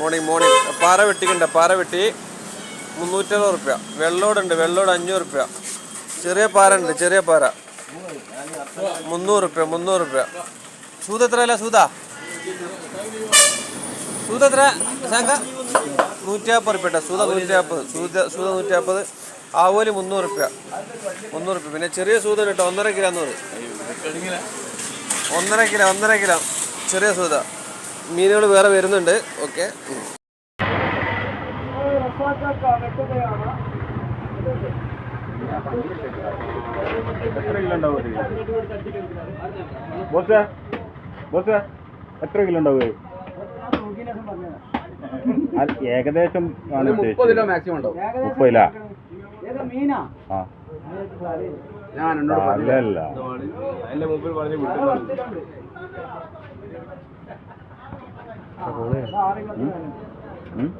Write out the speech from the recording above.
Morning morning പാറ വെട്ടിക്കണ്ട പാറ വെട്ടി മുന്നൂറ്ററുപത് റുപ്യ വെള്ളോടുണ്ട് വെള്ളോട് അഞ്ഞൂറ് റുപ്യ ചെറിയ പാറ ഉണ്ട് ചെറിയ പാറ. മുന്നൂറ് റുപ്യ മുന്നൂറ് റുപ്യ സൂത എത്ര അല്ല സൂത? സൂത എത്ര? ശങ്ക? നൂറ്റിയാപ്പത് റുപ്യ കേട്ടോ. സൂത നൂറ്റിയാപ്പത് സൂത സൂത നൂറ്റിയാപ്പത്. ആവോലി മുന്നൂറ് റുപ്യ മുന്നൂറ് റുപ്യ പിന്നെ ചെറിയ സൂത കേട്ടോ ഒന്നര കിലോ നൂറ് ഒന്നര കിലോ ഒന്നര കിലോ. ചെറിയ സൂത. മീനുകൾ വേറെ വരുന്നുണ്ട്. ഓക്കെ. എത്ര കിലോ ഉണ്ടാവും ബോസ് ബോസ് എത്ര കിലോ ഉണ്ടാവും അത് ഏകദേശം ആണ് മുപ്പത് കിലോ? ഉദ്ദേശിച്ചത് മാക്സിമം ഉണ്ടാവും ആ. ഞാൻ എന്നോട് പറഞ്ഞില്ല അല്ലല്ല. അതിന്റെ മുമ്പിൽ പറഞ്ഞ് വിട്ടു 嗯？嗯？